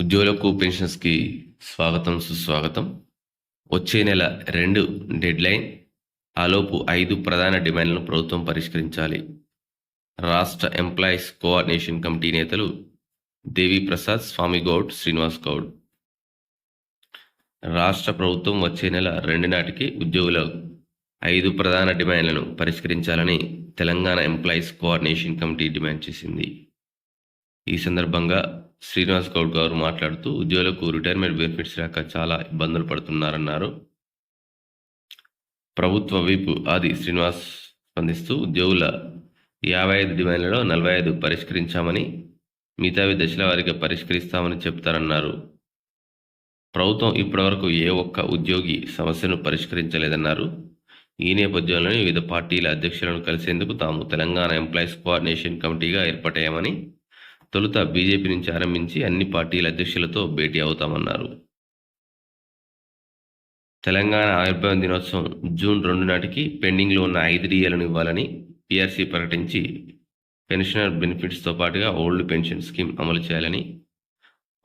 ఉద్యోగులకు పెన్షన్స్కి స్వాగతం సుస్వాగతం. వచ్చే నెల రెండు డెడ్లైన్ ఆలోపు ఐదు ప్రధాన డిమాండ్లను ప్రభుత్వం పరిష్కరించాలి. రాష్ట్ర ఎంప్లాయీస్ కోఆర్డినేషన్ కమిటీ నేతలు దేవి ప్రసాద్ స్వామి గౌడ్ శ్రీనివాస్ గౌడ్. రాష్ట్ర ప్రభుత్వం వచ్చే నెల రెండు నాటికి ఉద్యోగుల ఐదు ప్రధాన డిమాండ్లను పరిష్కరించాలని Telangana employees coordination committee demand చేసింది. ఈ సందర్భంగా శ్రీనివాస్ గౌడ్ గారు మాట్లాడుతూ ఉద్యోగులకు రిటైర్మెంట్ బెనిఫిట్స్ రాక చాలా ఇబ్బందులు పడుతున్నారన్నారు. ప్రభుత్వ వీపు ఆది శ్రీనివాస్ స్పందిస్తూ ఉద్యోగుల యాభై ఐదు డిమాండ్లలో నలభై ఐదు పరిష్కరించామని మిగతావి దశల వారికి పరిష్కరిస్తామని చెప్తారన్నారు. ప్రభుత్వం ఇప్పటివరకు ఏ ఒక్క ఉద్యోగి సమస్యను పరిష్కరించలేదన్నారు. ఈ నేపథ్యంలోనే వివిధ పార్టీల అధ్యక్షులను కలిసేందుకు తాము తెలంగాణ ఎంప్లాయీస్ కోఆర్డినేషన్ కమిటీగా ఏర్పాటయ్యామని తొలుత బీజేపీ నుంచి ఆరంభించి అన్ని పార్టీల అధ్యక్షులతో భేటీ అవుతామన్నారు. తెలంగాణ ఆవిర్భావ దినోత్సవం జూన్ రెండు నాటికి పెండింగ్లో ఉన్న ఐదు డిఏలను ఇవ్వాలని పిఆర్సీ ప్రకటించి పెన్షనర్ బెనిఫిట్స్తో పాటుగా ఓల్డ్ పెన్షన్ స్కీమ్ అమలు చేయాలని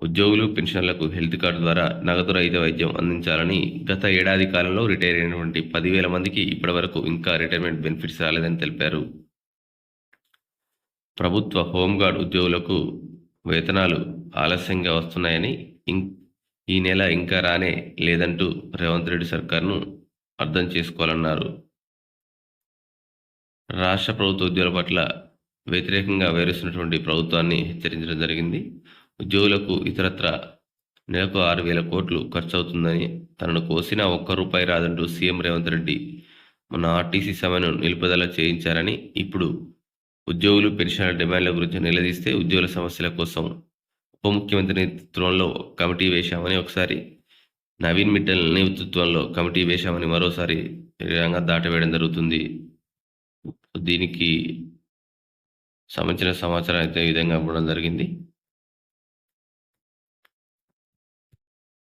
ఉద్యోగులు పెన్షన్లకు హెల్త్ కార్డు ద్వారా నగదు రహిత వైద్యం అందించాలని గత ఏడాది కాలంలో రిటైర్ అయినటువంటి పదివేల మందికి ఇప్పటివరకు ఇంకా రిటైర్మెంట్ బెనిఫిట్స్ రాలేదని తెలిపారు. ప్రభుత్వ హోంగార్డ్ ఉద్యోగులకు వేతనాలు ఆలస్యంగా వస్తున్నాయని ఈ నెల ఇంకా రానే లేదంటూ రేవంత్ రెడ్డి సర్కార్ను అర్థం చేసుకోవాలన్నారు. రాష్ట్ర ప్రభుత్వ ఉద్యోగుల పట్ల వ్యతిరేకంగా వేరుస్తున్నటువంటి ప్రభుత్వాన్ని హెచ్చరించడం జరిగింది. ఉద్యోగులకు ఇతరత్ర నెలకు ఆరు వేల కోట్లు ఖర్చు అవుతుందని తనను కోసినా ఒక్క రూపాయి రాదంటూ సీఎం రేవంత్ రెడ్డి మొన్న ఆర్టీసీ సమ్మెను నిలుపుదల చేయించారని ఇప్పుడు ఉద్యోగులు పెన్షన్ల డిమాండ్ల గురించి నిలదీస్తే ఉద్యోగుల సమస్యల కోసం ఉప ముఖ్యమంత్రి నేతృత్వంలో కమిటీ వేశామని ఒకసారి నవీన్ మిట్టల్ నేతృత్వంలో కమిటీ వేశామని మరోసారి రంగా దాటవేయడం జరుగుతుంది. దీనికి సంబంధించిన సమాచారం అయితే ఈ విధంగా ఇవ్వడం జరిగింది.